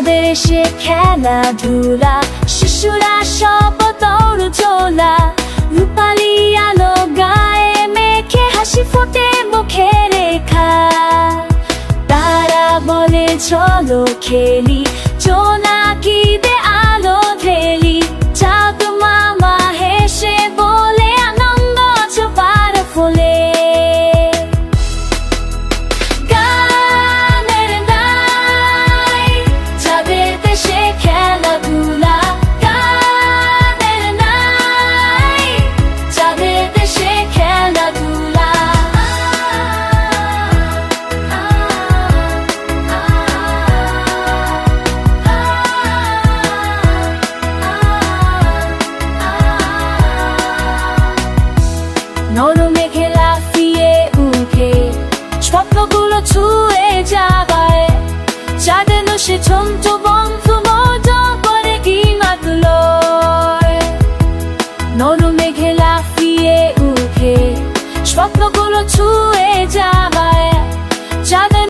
দেশে খেলাধুলা, শিশুরা সব দৌড় চোলা রূপালি আলো গায়ে মেখে হাসি ফোটে মুখে রেখা। তারা বলে, চলো খেলি। জোনাকিতে আলো নরমে মেঘে ফিয়ে উঠে। স্বপ্নগুলো ছুঁয়ে যাবায় চাঁদেন সে ছোট বন্ধ মজা করে কি মাতল নরমে মেঘে ফিয়ে উঠে